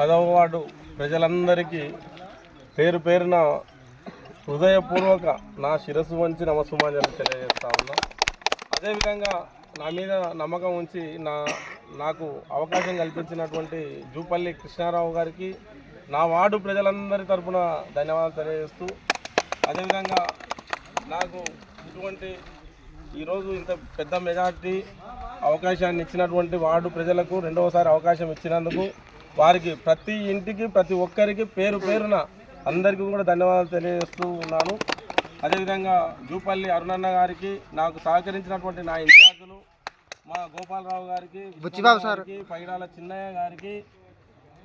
పదవ వార్డు ప్రజలందరికీ పేరు పేరున హృదయపూర్వక నా శిరస్సు వంచి నమస్సుమాంజలి తెలియజేస్తా ఉన్నా. అదేవిధంగా నా మీద నమ్మకం ఉంచి నా నాకు అవకాశం కల్పించినటువంటి జూపల్లి కృష్ణారావు గారికి నా వార్డు ప్రజలందరి తరపున ధన్యవాదాలు తెలియజేస్తూ అదేవిధంగా నాకు ఇటువంటి ఈరోజు ఇంత పెద్ద మెజార్టీ అవకాశాన్ని ఇచ్చినటువంటి వార్డు ప్రజలకు రెండవసారి అవకాశం ఇచ్చినందుకు వారికి ప్రతి ఇంటికి ప్రతి ఒక్కరికి పేరు పేరున అందరికీ కూడా ధన్యవాదాలు తెలియజేస్తూ ఉన్నాను అదేవిధంగా జూపల్లి అరుణన్న గారికి నాకు సహకరించినటువంటి నా ఇన్ఛార్జులు మా గోపాలరావు గారికి బుచ్చిబాబు సార్. గారికి, పైడాల చిన్నయ్య గారికి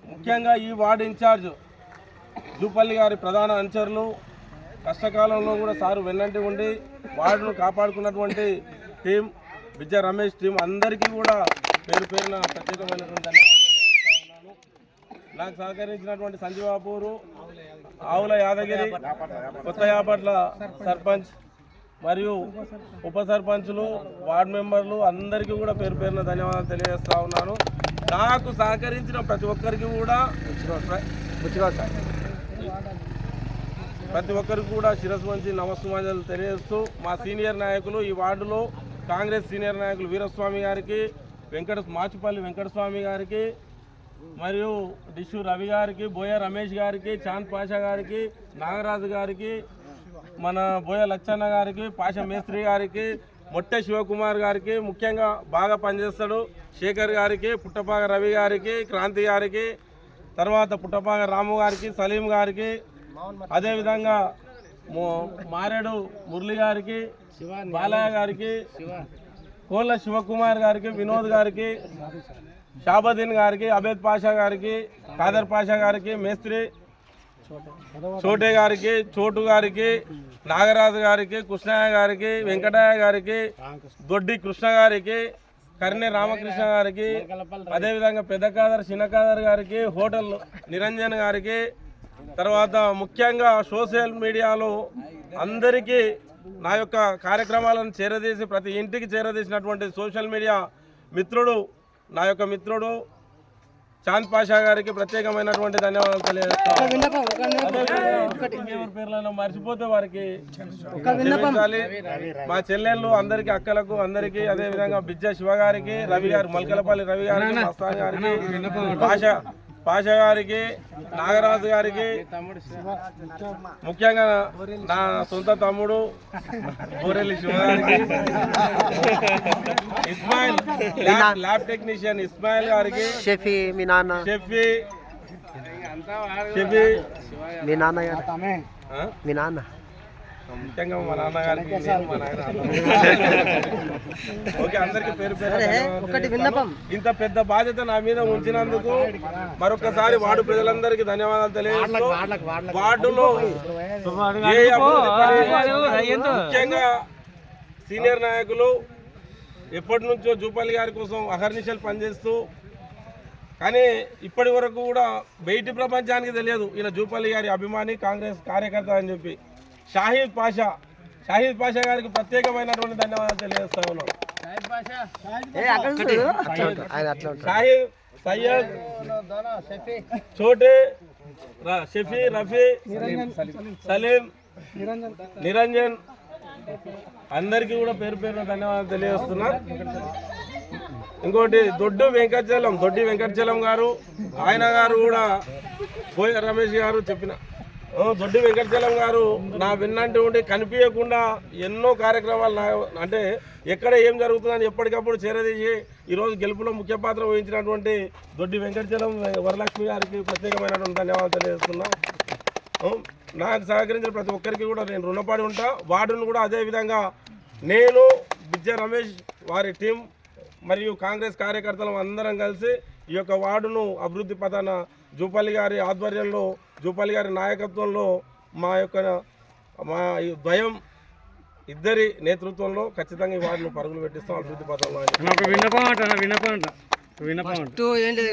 ముఖ్యంగా ఈ వార్డు ఇన్ఛార్జ్ జూపల్లి గారి ప్రధాన అనుచరులు కష్టకాలంలో కూడా సారు వెన్నంటి ఉండి వార్డును కాపాడుకున్నటువంటి టీం విజయ రమేష్ టీం అందరికీ కూడా పేరు పేరున ప్రత్యేకమైనటువంటి నాకు సహకరించినటువంటి సంజీవాపూరు ఆవుల యాదగిరి కొత్త యాపట్ల సర్పంచ్ మరియు ఉప సర్పంచులు వార్డు మెంబర్లు అందరికీ కూడా పేరు పేరున ధన్యవాదాలు తెలియజేస్తా ఉన్నాను. నాకు సహకరించిన ప్రతి ఒక్కరికి కూడా సార్ ప్రతి ఒక్కరికి కూడా శిరస్సు వంచి నమస్సుమాజలు తెలియజేస్తూ మా సీనియర్ నాయకులు ఈ వార్డులో కాంగ్రెస్ సీనియర్ నాయకులు వీరస్వామి గారికి వెంకట మాచుపల్లి వెంకటస్వామి గారికి మరియు డిషు రవి గారికి బోయ రమేష్ గారికి చాంద్ పాషా గారికి నాగరాజు గారికి మన బోయ లచ్చన్న గారికి పాషా మేస్త్రి గారికి మొట్టె శివకుమార్ గారికి ముఖ్యంగా బాగా పనిచేస్తాడు శేఖర్ గారికి పుట్టపాక రవి గారికి క్రాంతి గారికి తర్వాత పుట్టపాక రాము గారికి సలీం గారికి అదేవిధంగా మారేడు మురళి గారికి బాలయ్య గారికి కోళ్ళ శివకుమార్ గారికి వినోద్ గారికి షాబద్దీన్ గారికి అబేద్ పాషా గారికి కాదర్ పాషా గారికి మేస్త్రి చోటే గారికి చోటు గారికి నాగరాజు గారికి కృష్ణయ్య గారికి వెంకటయ్య గారికి దొడ్డి కృష్ణ గారికి కర్ణి రామకృష్ణ గారికి అదేవిధంగా పెద్ద కాదర్ చిన్న కాదర్ గారికి హోటల్ నిరంజన్ గారికి తర్వాత ముఖ్యంగా సోషల్ మీడియాలో అందరికీ నా యొక్క కార్యక్రమాలను చేరదీసి ప్రతి ఇంటికి చేరదీసినటువంటి సోషల్ మీడియా మిత్రుడు నా యొక్క మిత్రుడు చాంద్ పాషా గారికి ప్రత్యేకమైనటువంటి ధన్యవాదాలు తెలియజేస్తాను. మర్చిపోతే వారికి మా చెల్లెళ్ళు అందరికి అక్కలకు అందరికి అదే విధంగా బిజ్జ శివ గారికి రవి గారు మల్కలపల్లి రవి గారికి మస్తాన్ గారికి పాష పాష గారికి నాగరాజు గారికి ముఖ్యంగా నా సొంత తమ్ముడు బోరెల్లి శివ గారికి ఇస్మాయిల్ ల్యాబ్- టెక్నీషియన్ ఇస్మాయిల్ గారికి షెఫీ మీ నాన్న. షెఫీ షెఫీ మీ నాన్న? మీ నాన్న. ముఖ్యంగా మా నాన్నగారికి మా నాయన ఓకే అందరికి పేరు పేరు ఒకటి విన్నపం. ఇంత పెద్ద బాధ్యత నా మీద ఉంచినందుకు మరొకసారి వార్డు ప్రజలందరికీ ధన్యవాదాలు తెలియజేస్తూ వార్డులో ముఖ్యంగా సీనియర్ నాయకులు ఎప్పటి నుంచో జూపల్లి గారి కోసం అహర్నిశలు పనిచేస్తూ కానీ ఇప్పటి వరకు కూడా బయటి ప్రపంచానికి తెలియదు ఈయన జూపల్లి గారి అభిమాని కాంగ్రెస్ కార్యకర్త అని చెప్పి. షాహీద్ పాషా. షాహీద్ పాషా గారికి ప్రత్యేకమైనటువంటి ధన్యవాదాలు తెలియజేస్తా ఉన్నాం. షాహీద్ సయ్యద్ చోటే ర- షఫీ రఫీ సలీం నిరంజన్. అందరికీ కూడా పేరు పేరున ధన్యవాదాలు తెలియజేస్తున్నా. ఇంకోటి దొడ్డు వెంకటచలం దొడ్డి వెంకటచలం గారు ఆయన గారు కూడా పోయ రమేష్ గారు చెప్పిన దొడ్డి వెంకటచలం గారు నా విన్నంటే ఉండి కనిపించకుండా ఎన్నో కార్యక్రమాలు నా అంటే ఎక్కడ ఏం జరుగుతుందని ఎప్పటికప్పుడు చేరదీసి ఈరోజు గెలుపులో ముఖ్య పాత్ర వహించినటువంటి దొడ్డి వెంకటచలం వరలక్ష్మి గారికి ప్రత్యేకమైనటువంటి ధన్యవాదాలు తెలియజేస్తున్నాం. నాకు సహకరించిన ప్రతి ఒక్కరికి కూడా నేను రుణపడి ఉంటా. వార్డును కూడా అదే విధంగా నేను విద్య రమేష్ వారి టీం మరియు కాంగ్రెస్ కార్యకర్తలు అందరం కలిసి ఈ యొక్క వార్డును అభివృద్ధి పథాన జూపల్లి గారి ఆధ్వర్యంలో జూపల్లి గారి నాయకత్వంలో మా యొక్క మా ఈ ద్వయం ఇద్దరి నేతృత్వంలో ఖచ్చితంగా ఈ వార్డును పరుగులు పెట్టిస్తాం అభివృద్ధి పథంలో అని విన్నపం అంట విన్నపం అంట విన్నపం అంట. ఏంటిది